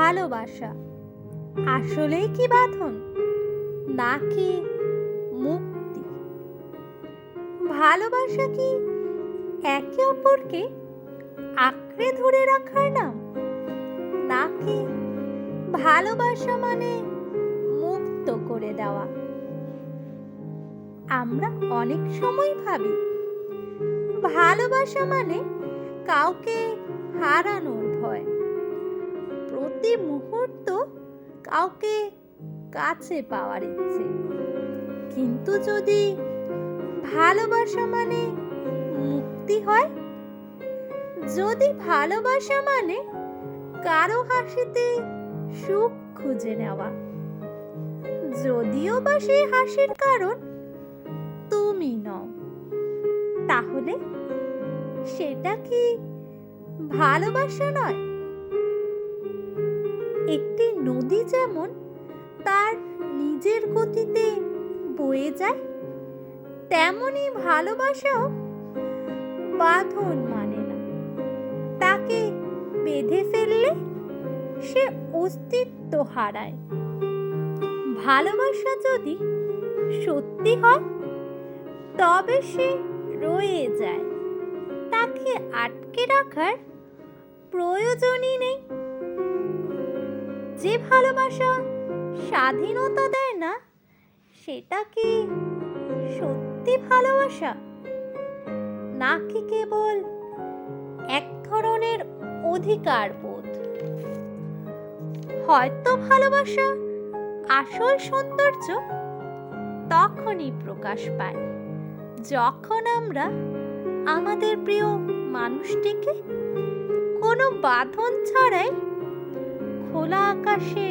ভালোবাসা। আসলেই কি বাঁধন? নাকি মুক্তি? ভালোবাসা কি একে অপরকে আঁকড়ে ধরে রাখার নাম? নাকি ভালোবাসা মানে মুক্ত করে দেওয়া? আমরা অনেক সময় ভাবি, ভালোবাসা মানে কাউকে হারানোর ভয়। প্রতি মুহূর্ত কাউকে কাছে পাওয়ার ইচ্ছে। কিন্তু যদি ভালোবাসা মানে মুক্তি হয়, যদি ভালোবাসা মানে কারও হাসিতে সুখ খুঁজে নেওয়া, যদিও বা সেই হাসির কারণ তুমি নও, তাহলে সেটা কি ভালোবাসা নয়? একটি নদী যেমন, তার নিজের গতিতে বয়ে যায়, তেমনি ভালোবাসাও বাঁধন মানে না। তাকে বেঁধে ফেললে সে অস্তিত্ব হারায়। ভালোবাসা যদি সত্যি হয়, তবে সে রয়ে যায়। তাকে আটকে রাখার প্রয়োজনই নেই। যে ভালোবাসা স্বাধীনতা দেয় না, সেটা কি সত্যি ভালোবাসা? নাকি কেবল এক ধরনের অধিকার বোধ? হয়তো ভালোবাসা আসল সৌন্দর্য তখনই প্রকাশ পায়, যখন আমরা আমাদের প্রিয় মানুষটিকে কোনো বাঁধন ছাড়াই খোলা আকাশে